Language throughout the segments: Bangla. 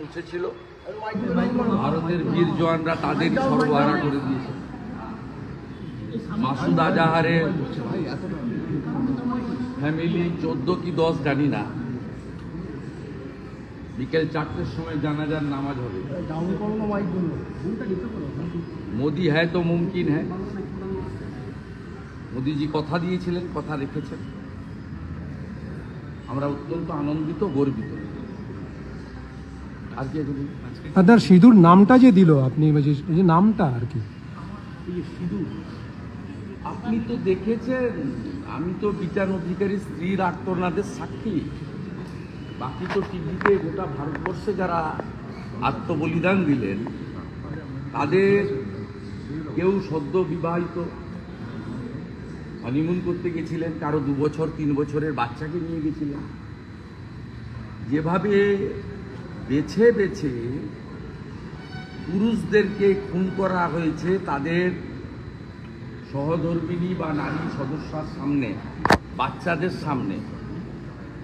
পৌঁছেছিল। ভারতের বীর জওয়ানরা তাদের সর্বহারা করে দিয়েছে। মাসুদ আজাহারের ফ্যামিলি চোদ্দ কি দশ জানি না। বিকেল চারটের সময় জানাজার নামাজ হবে। মোদি হ্যায় তো মুমকিন হ্যায়। মোদিজি কথা দিয়েছিলেন, কথা রেখেছেন। আমরা অত্যন্ত আনন্দিত, গর্বিত? আপনার সিঁদুর নামটা যে দিল আপনি যে নামটা আর কি। সিঁদুর আপনি তো দেখেছেন আমি তো বিচার অধিকারী স্ত্রীর আত্মনাদের সাক্ষী। বাকি তো টিভিতে গোটা ভারতবর্ষে যারা আত্মবলিদান দিলেন তাদের কেউ সদ্য বিবাহিত হানিমুন করতে গেছিলেন কারও দু বছর তিন বছরের বাচ্চাকে নিয়ে গেছিলেন। যেভাবে বেছে বেছে পুরুষদেরকে খুন করা হয়েছে তাদের সহধর্মিনী বা নারী সদস্যার সামনে, বাচ্চাদের সামনে।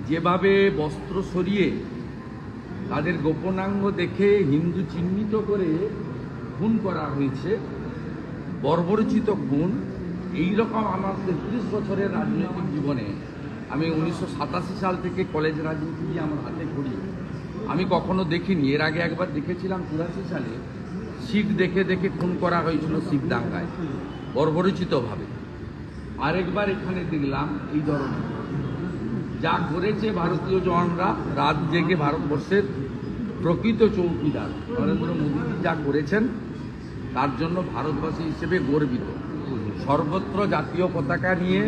যেভাবে বস্ত্র সরিয়ে তাদের গোপনাঙ্গ দেখে হিন্দু চিহ্নিত করে খুন করা হয়েছে, বর্বরচিত খুন, এইরকম আমার তেত্রিশ বছরের রাজনৈতিক জীবনে আমি উনিশশো সাতাশি সাল থেকে কলেজ রাজনীতি দিয়ে আমার হাতে ঘড়ি। আমি কখনো দেখিনি। এর আগে একবার দেখেছিলাম চুরাশি সালে। শিখ দেখে দেখে খুন করা হয়েছিল শিখ দাঙ্গায়, বর্বরচিতভাবে। আরেকবার এখানে দেখলাম এই ধরনের। যা করেছে ভারতীয় জওয়ানরা রাত জেগে ভারতবর্ষের প্রকৃত চৌকিদার নরেন্দ্র মোদীজি যা করেছেন, তার জন্য ভারতবাসী হিসেবে গর্বিত। সর্বত্র জাতীয় পতাকা নিয়ে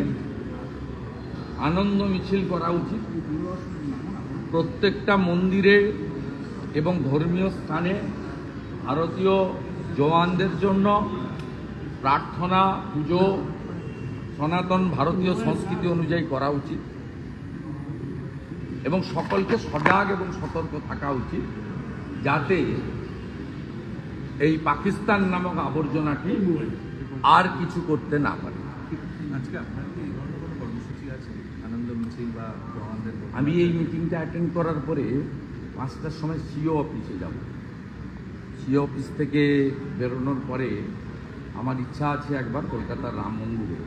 আনন্দ মিছিল করা উচিত। প্রত্যেকটা মন্দিরে এবং ধর্মীয় স্থানে ভারতীয় জওয়ানদের জন্য প্রার্থনা, পুজো, সনাতন ভারতীয় সংস্কৃতি অনুযায়ী করা উচিত। এবং সকলকে সজাগ এবং সতর্ক থাকা উচিত, যাতে এই পাকিস্তান নামক আবর্জনাটি আর কিছু করতে না পারে। আজকে আপনার কি এই ধরনের কোনো কর্মসূচি আছে আনন্দ মিছিল বা জওয়ানদের বক্তব্য? আমি এই মিটিংটা অ্যাটেন্ড করার পরে পাঁচটার সময় সিও অফিসে যাব সিও অফিস থেকে বেরোনোর পরে আমার ইচ্ছা আছে একবার কলকাতার রাম মন্দিরে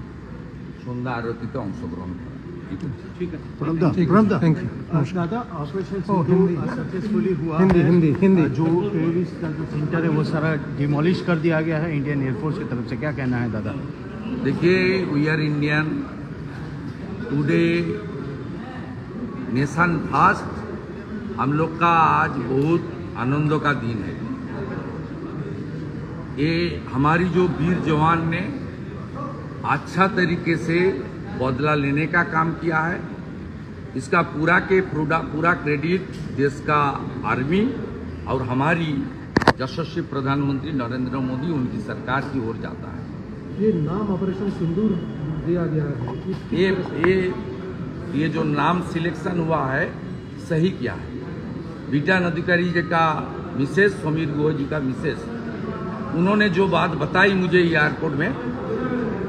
সন্ধ্যা আরতিতে অংশগ্রহণ করা ঠিক আছে ঠিক আছে থ্যাংক ইউ दादा ऑपरेशन ओ, हिंदी। सक्सेसफुली हुआ हिंदी, है हिंदी, हिंदी। जो टेररिस्ट का जो सेंटर है वो सारा डिमोलिश कर दिया गया है इंडियन एयरफोर्स की तरफ से क्या कहना है दादा देखिए we are Indian today nation fast हम लोग का आज बहुत आनंदों का दिन है। ये हमारी जो वीर जवान ने अच्छा तरीके से बदला लेने का काम किया है। इसका पूरा के पूरा पूरा क्रेडिट देश का आर्मी और हमारी यशस्वी प्रधानमंत्री नरेंद्र मोदी उनकी सरकार की ओर जाता है। ये नाम ऑपरेशन सिंदूर दिया गया है। ये ये ये जो नाम सिलेक्शन हुआ है, सही किया है। बीटान अधिकारी जी का मिसेस समीर गोह जी का मिसेस उन्होंने जो बात बताई मुझे एयरपोर्ट में,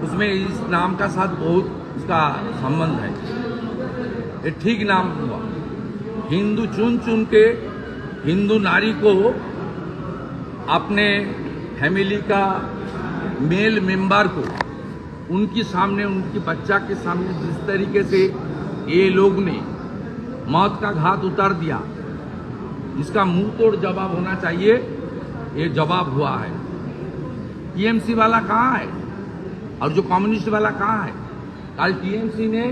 उसमें इस नाम का साथ बहुत उसका संबंध है। ये ठीक नाम हुआ। हिंदू चुन चुन के हिंदू नारी को अपने फैमिली का मेल मेंबर को, उनके सामने, उनकी बच्चा के सामने जिस तरीके से ये लोग ने मौत का घात उतार दिया। इसका मुँह तोड़ जवाब होना चाहिए। ये जवाब हुआ है। टीएमसी वाला कहाँ है? और जो कम्युनिस्ट वाला कहाँ है? कल टीएमसी ने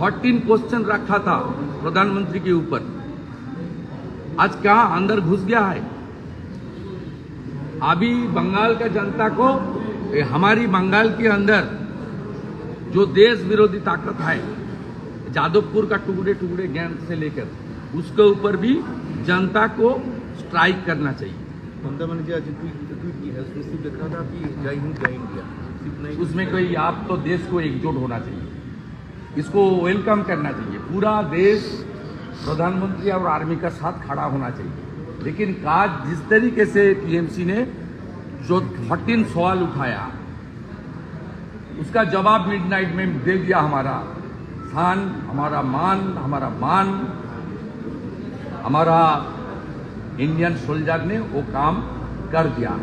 14 क्वेश्चन रखा था प्रधानमंत्री के ऊपर। आज कहाँ? अंदर घुस गया है। अभी बंगाल का जनता को हमारी बंगाल के अंदर जो देश विरोधी ताकत है जादवपुर का टुकड़े टुकड़े गैंग से लेकर उसके ऊपर भी जनता को स्ट्राइक करना चाहिए। ममता बनर्जी आज ट्वीट ट्वीट की है उसमें सिर्फ़ लिखा था कि जय हिंद जय इंडिया। उसमें कोई आप तो देश को एकजुट होना चाहिए। इसको वेलकम करना चाहिए। पूरा देश प्रधानमंत्री और आर्मी का साथ खड़ा होना चाहिए। लेकिन आज जिस तरीके से टीएमसी ने जो थर्टीन सवाल उठाया उसका जवाब मिडनाइट में दे दिया हमारा। स्थान, हमारा मान हमारा मान, हमारा इंडियन सोल्जर ने वो काम कर दिया।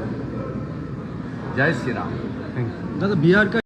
जय श्री राम। दादा, बिहार का